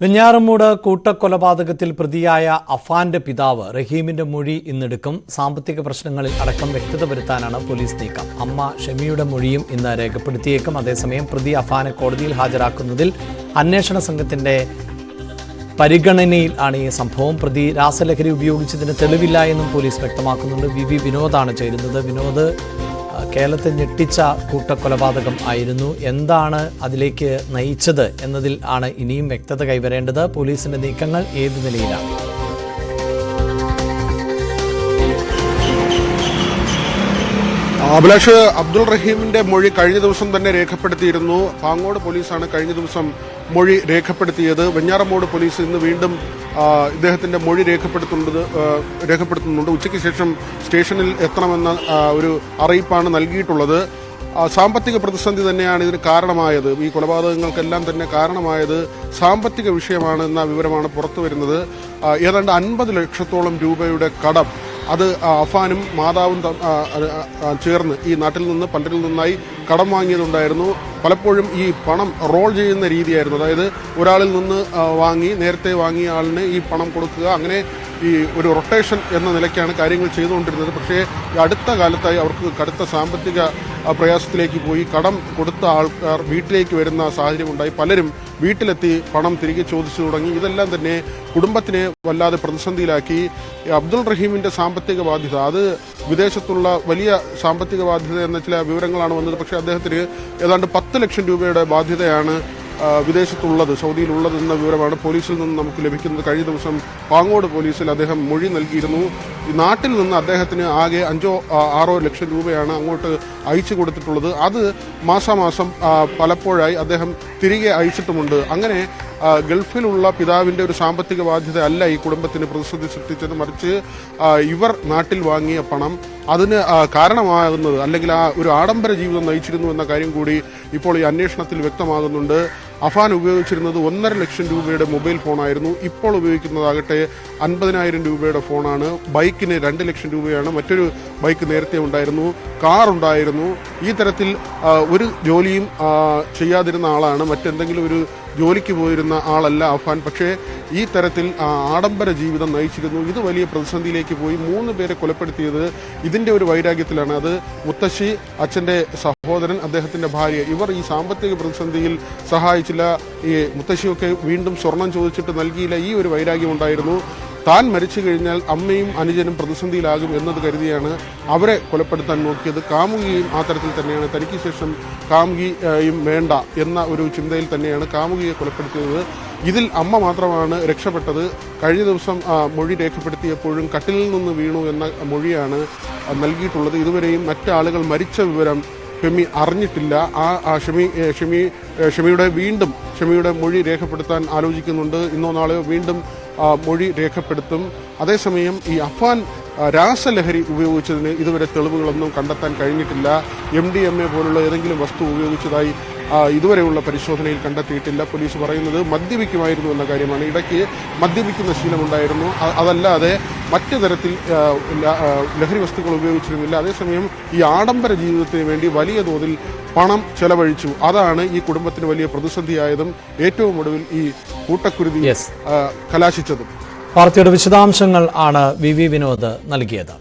വെഞ്ഞാറമൂട് കൂട്ടക്കൊലപാതകത്തിൽ പ്രതിയായ അഫാന്റെ പിതാവ് റഹീമിന്റെ മൊഴി ഇന്നെടുക്കും. സാമ്പത്തിക പ്രശ്നങ്ങളിൽ അടക്കം വ്യക്തത വരുത്താനാണ് പോലീസ് നീക്കം. അമ്മ ഷമിയുടെ മൊഴിയും ഇന്ന് രേഖപ്പെടുത്തിയേക്കും. അതേസമയം പ്രതി അഫാനെ കോടതിയിൽ ഹാജരാക്കുന്നതിൽ അന്വേഷണ സംഘത്തിന്റെ പരിഗണനയിൽ ആണ് ഈ സംഭവം. പ്രതി രാസലഹരി ഉപയോഗിച്ചതിന് തെളിവില്ല എന്നും പോലീസ് വ്യക്തമാക്കുന്നുണ്ട്. വി വി വിനോദാണ് ചേരുന്നത്. വിനോദ് കേരളത്തെ ഞെട്ടിച്ച കൂട്ടക്കൊലപാതകം ആയിരുന്നു. എന്താണ് അതിലേക്ക് നയിച്ചത് എന്നതിൽ ആണ് ഇനിയും വ്യക്തത കൈവരേണ്ടത്. പോലീസിന്റെ നീക്കങ്ങൾ ഏത് നിലയിലാണ്? അഭിലാഷ് അബ്ദുൾ റഹീമിന്റെ മൊഴി കഴിഞ്ഞ ദിവസം തന്നെ രേഖപ്പെടുത്തിയിരുന്നു. പാങ്ങോട് പോലീസാണ് കഴിഞ്ഞ ദിവസം മൊഴി രേഖപ്പെടുത്തിയത്. വെഞ്ഞാറമൂട് പോലീസ് ഇന്ന് വീണ്ടും ഇദ്ദേഹത്തിന്റെ മൊഴി രേഖപ്പെടുത്തുന്നത് രേഖപ്പെടുത്തുന്നുണ്ട്. ഉച്ചയ്ക്ക് ശേഷം സ്റ്റേഷനിൽ എത്തണമെന്ന ഒരു അറിയിപ്പാണ് നൽകിയിട്ടുള്ളത്. സാമ്പത്തിക പ്രതിസന്ധി തന്നെയാണ് ഇതിന് കാരണമായത്. ഈ കൊലപാതകങ്ങൾക്കെല്ലാം തന്നെ കാരണമായത് സാമ്പത്തിക വിഷയമാണ് വിഷയമാണെന്ന വിവരമാണ് പുറത്തു വരുന്നത് ഏതാണ്ട് അൻപത് ലക്ഷത്തോളം രൂപയുടെ കടം അത് അഫാനും മാതാവും ചേർന്ന് ഈ നാട്ടിൽ നിന്ന് പലരിൽ നിന്നായി കടം വാങ്ങിയതുണ്ടായിരുന്നു. പലപ്പോഴും ഈ പണം റോൾ ചെയ്യുന്ന രീതിയായിരുന്നു. അതായത് ഒരാളിൽ നിന്ന് വാങ്ങി നേരത്തെ വാങ്ങിയ ആളിന് ഈ പണം കൊടുക്കുക. അങ്ങനെ ഈ ഒരു റൊട്ടേഷൻ എന്ന നിലയ്ക്കാണ് കാര്യങ്ങൾ ചെയ്തുകൊണ്ടിരുന്നത്. പക്ഷേ അടുത്ത കാലത്തായി അവർക്ക് കടുത്ത സാമ്പത്തിക പ്രയാസത്തിലേക്ക് പോയി. കടം കൊടുത്ത ആൾക്കാർ വീട്ടിലേക്ക് വരുന്ന സാഹചര്യം ഉണ്ടായി പലരും വീട്ടിലെത്തി പണം തിരികെ ചോദിച്ചു തുടങ്ങി. ഇതെല്ലാം തന്നെ കുടുംബത്തിനെ വല്ലാതെ പ്രതിസന്ധിയിലാക്കി. അബ്ദുൾ റഹീമിന്റെ സാമ്പത്തിക ബാധ്യത അത് വിദേശത്തുള്ള വലിയ സാമ്പത്തിക ബാധ്യത എന്ന ചില വിവരങ്ങളാണ് വന്നത്. പക്ഷേ അദ്ദേഹത്തിന് ഏതാണ്ട് പത്ത് ലക്ഷം രൂപയുടെ ബാധ്യതയാണ് വിദേശത്തുള്ളത് സൗദിയിലുള്ളത് എന്ന വിവരമാണ് പോലീസിൽ നിന്ന് നമുക്ക് ലഭിക്കുന്നത്. കഴിഞ്ഞ ദിവസം പാങ്ങോട് പോലീസിൽ അദ്ദേഹം മൊഴി നൽകിയിരുന്നു. നാട്ടിൽ നിന്ന് അദ്ദേഹത്തിന് ആകെ അഞ്ചോ ആറോ ലക്ഷം രൂപയാണ് അങ്ങോട്ട് അയച്ചു കൊടുത്തിട്ടുള്ളത്. അത് മാസാമാസം പലപ്പോഴായി അദ്ദേഹം തിരികെ അയച്ചിട്ടുമുണ്ട്. അങ്ങനെ ഗൾഫിലുള്ള പിതാവിന്റെ ഒരു സാമ്പത്തിക ബാധ്യത അല്ല ഈ കുടുംബത്തിന് പ്രതിസന്ധി സൃഷ്ടിച്ചത്. മറിച്ച് ഇവർ നാട്ടിൽ വാങ്ങിയ പണം അതിന് കാരണമാകുന്നത് അല്ലെങ്കിൽ ആ ഒരു ആഡംബര ജീവിതം നയിച്ചിരുന്നു എന്ന കാര്യം കൂടി ഇപ്പോൾ ഈ അന്വേഷണത്തിൽ വ്യക്തമാകുന്നുണ്ട്. അഫാൻ ഉപയോഗിച്ചിരുന്നത് ഒന്നര ലക്ഷം രൂപയുടെ മൊബൈൽ ഫോണായിരുന്നു. ഇപ്പോൾ ഉപയോഗിക്കുന്നതാകട്ടെ അൻപതിനായിരം രൂപയുടെ ഫോണാണ്. ബൈക്കിന് രണ്ട് ലക്ഷം രൂപയാണ്. മറ്റൊരു ബൈക്ക് നേരത്തെ ഉണ്ടായിരുന്നു. കാർ ഉണ്ടായിരുന്നു. ഈ തരത്തിൽ ഒരു ജോലിയും ചെയ്യാതിരുന്ന ആളാണ്. മറ്റെന്തെങ്കിലും ഒരു ജോലിക്ക് പോയിരുന്ന ആളല്ല അഫാൻ. പക്ഷേ ഈ തരത്തിൽ ആഡംബര ജീവിതം നയിച്ചിരുന്നു. ഇത് വലിയ പ്രതിസന്ധിയിലേക്ക് പോയി. മൂന്ന് പേരെ കൊലപ്പെടുത്തിയത് ഇതിന്റെ ഒരു വൈരാഗ്യത്തിലാണ്. അത് മുത്തശ്ശി അച്ഛന്റെ സഹോദരൻ അദ്ദേഹത്തിന്റെ ഭാര്യ. ഇവർ ഈ സാമ്പത്തിക പ്രതിസന്ധിയിൽ സഹായിച്ചില്ല. ഈ മുത്തശ്ശിയൊക്കെ വീണ്ടും സ്വർണം ചോദിച്ചിട്ട് നൽകിയില്ല. ഈ ഒരു വൈരാഗ്യം ഉണ്ടായിരുന്നു. താൻ മരിച്ചു കഴിഞ്ഞാൽ അമ്മയും അനുജനും പ്രതിസന്ധിയിലാകും എന്നത് കരുതിയാണ് അവരെ കൊലപ്പെടുത്താൻ നോക്കിയത്. കാമുകിയും ആ തരത്തിൽ തന്നെയാണ്. തനിക്ക് ശേഷം കാമുകിയും വേണ്ട എന്ന ഒരു ചിന്തയിൽ തന്നെയാണ് കാമുകിയെ കൊലപ്പെടുത്തിയത്. ഇതിൽ അമ്മ മാത്രമാണ് രക്ഷപ്പെട്ടത്. കഴിഞ്ഞ ദിവസം മൊഴി രേഖപ്പെടുത്തിയപ്പോഴും കട്ടിലിൽ നിന്ന് വീണു എന്ന മൊഴിയാണ് നൽകിയിട്ടുള്ളത്. ഇതുവരെയും മറ്റാളുകൾ മരിച്ച വിവരം ഷെമി അറിഞ്ഞിട്ടില്ല. ആ ഷമി ഷമി ഷെമിയുടെ വീണ്ടും ഷമിയുടെ മൊഴി രേഖപ്പെടുത്താൻ ആലോചിക്കുന്നുണ്ട്. ഇന്നോ നാളെയോ വീണ്ടും മൊഴി രേഖപ്പെടുത്തും. അതേസമയം ഈ അഫാൻ രാസലഹരി ഉപയോഗിച്ചതിന് ഇതുവരെ തെളിവുകളൊന്നും കണ്ടെത്താൻ കഴിഞ്ഞിട്ടില്ല. എം ഡി എം എ പോലുള്ള ഏതെങ്കിലും വസ്തു ഉപയോഗിച്ചതായി ഇതുവരെയുള്ള പരിശോധനയിൽ കണ്ടെത്തിയിട്ടില്ല. പോലീസ് പറയുന്നത് മദ്യപിക്കുമായിരുന്നു എന്ന കാര്യമാണ്. ഇടയ്ക്ക് മദ്യപിക്കുന്ന ശീലമുണ്ടായിരുന്നു. അതല്ലാതെ മറ്റു തരത്തിൽ ലഹരി വസ്തുക്കൾ ഉപയോഗിച്ചിരുന്നില്ല. അതേസമയം ഈ ആഡംബര ജീവിതത്തിന് വേണ്ടി വലിയ തോതിൽ പണം ചെലവഴിച്ചു. അതാണ് ഈ കുടുംബത്തിന് വലിയ പ്രതിസന്ധിയായതും ഏറ്റവും ഒടുവിൽ ഈ കൂട്ടക്കുരുതി. കലാശിച്ചതും. വാർത്തയുടെ വിശദാംശങ്ങൾ ആണ് വി വി വിനോദ് നൽകിയത്.